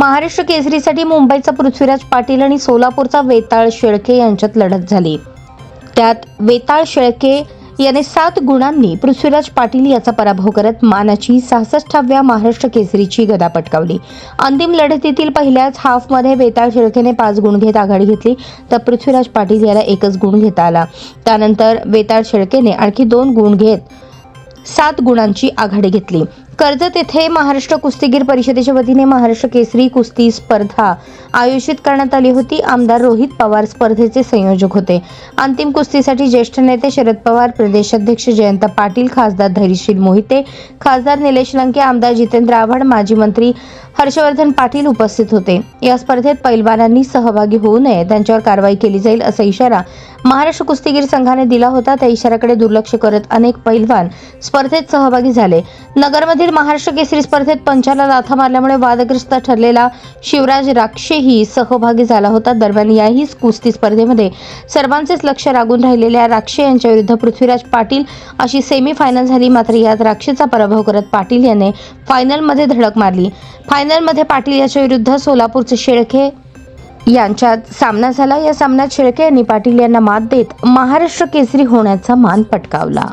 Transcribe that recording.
महाराष्ट्र केसरीसाठी मुंबईचा पृथ्वीराज पाटील आणि सोलापूरचा वेताळ शेळके यांच्यात लढत झाली. त्यात वेताळ शेळके याने सात गुणांनी पृथ्वीराज पाटील याचा पराभव करत मानाची सहासष्टाव्या महाराष्ट्र केसरीची गदा पटकावली. अंतिम लढतीतील पहिल्याच हाफमध्ये वेताळ शेळकेने पाच गुण घेत आघाडी घेतली तर पृथ्वीराज पाटील याला एकच गुण घेता आला. त्यानंतर वेताळ शेळकेने आणखी दोन गुण घेत सात गुणांची आघाडी घेतली. कर्जत येथे महाराष्ट्र कुस्तीगीर परिषदेच्या वतीने महाराष्ट्र केसरी कुस्ती स्पर्धा आयोजित करण्यात आली होती. आमदार रोहित पवार स्पर्धेचे संयोजक होते. अंतिम कुस्तीसाठी ज्येष्ठ नेते शरद पवार प्रदेशाध्यक्ष जयंत पाटील खासदार धैर्यशील मोहिते खासदार निलेश लंके आमदार जितेंद्र आव्हाड माजी मंत्री हर्षवर्धन पाटील उपस्थित होते. या स्पर्धेत पैलवानांनी सहभागी होऊ नये त्यांच्यावर कारवाई केली जाईल असा इशारा महाराष्ट्र कुस्तीगीर संघाने दिला होता. त्या इशाऱ्याकडे दुर्लक्ष करत अनेक पैलवान स्पर्धेत सहभागी झाले. नगरमधील महाराष्ट्र केसरी स्पर्धेत पंचाला लाथा मारल्यामुळे वादग्रस्त ठरलेला शिवराज राक्षेही सहभागी झाला होता. दरम्यान याही कुस्ती स्पर्धेमध्ये सर्वांचेच लक्ष लागून राहिलेल्या राक्षे यांच्या विरुद्ध पृथ्वीराज पाटील अशी सेमी फायनल झाली. मात्र यात राक्षेचा पराभव करत पाटील याने फायनलमध्ये धडक मारली. फायनलमध्ये पाटील याच्या विरुद्ध सोलापूरचे शेळखे यांच्यात सामना झाला. या सामन्यात शेळके यांनी पाटील यांना मात देत महाराष्ट्र केसरी होण्याचा मान पटकावला.